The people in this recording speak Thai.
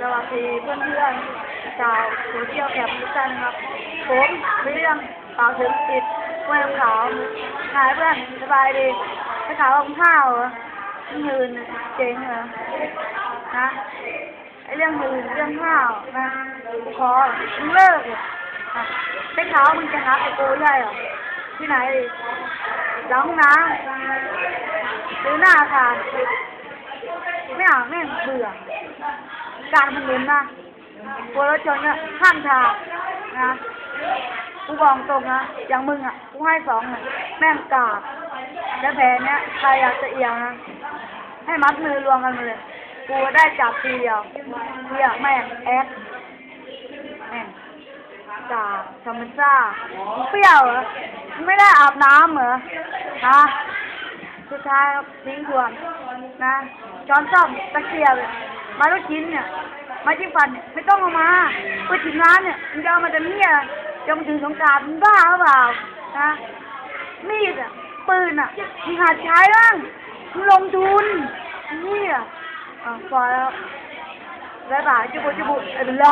สวัสดีเพื่อนเพื่อนๆชาวโซเชียลแคปทุกท่านครับ ผมเรื่องเป่าถึงติดแม่ขาวหายเพื่อนสบายดีไม่ขาวของข้าวเหรอยืนเจ๋งเหรอฮะไอเรื่องยืนเรื่องข้าวนะกูขอมึงเลิกเหรอฮะไม่ขาวมึงจะหาไอ้กูใช่เหรอที่ไหนหลังน้ำหรือหน้าอาคาร ไม่เอาแม่งเบื่อ การมันเห็นนะกลัวรถชนเนี่ยข้างทางนะกูบอกตรงนะอย่างมึงอะกูให้สองน่ะแม่งกาดแล้วแผลเนี้ยใครอยากจะเอียงนะให้มัดมือรวมกันมาเลยกูได้จับทีเดียวเฮียแม่งแอคแม่งกาดธรรมชาติมึงเปรี้ยวเหรอไม่ได้อาบน้ำเหรอฮะ สุดท้ายครับทิ้งทวนนะช้อนซ่อมตะเกียบมาลูกชิ้นเนี่ยมาจิ้มฟันเนี่ยไม่ต้องเอามาไปถึงร้านเนี่ยมึงจะเอามาจะเนี่ยจะมาถึงสงกรารมึงบ้าหรือเปล่านะมีดอะปืนอะมึงหัดใช้บ้างมึงลงทุนเนี่อะอะพอแล้วแล้วบ่ายจุบุจุบุไม่เป็นไร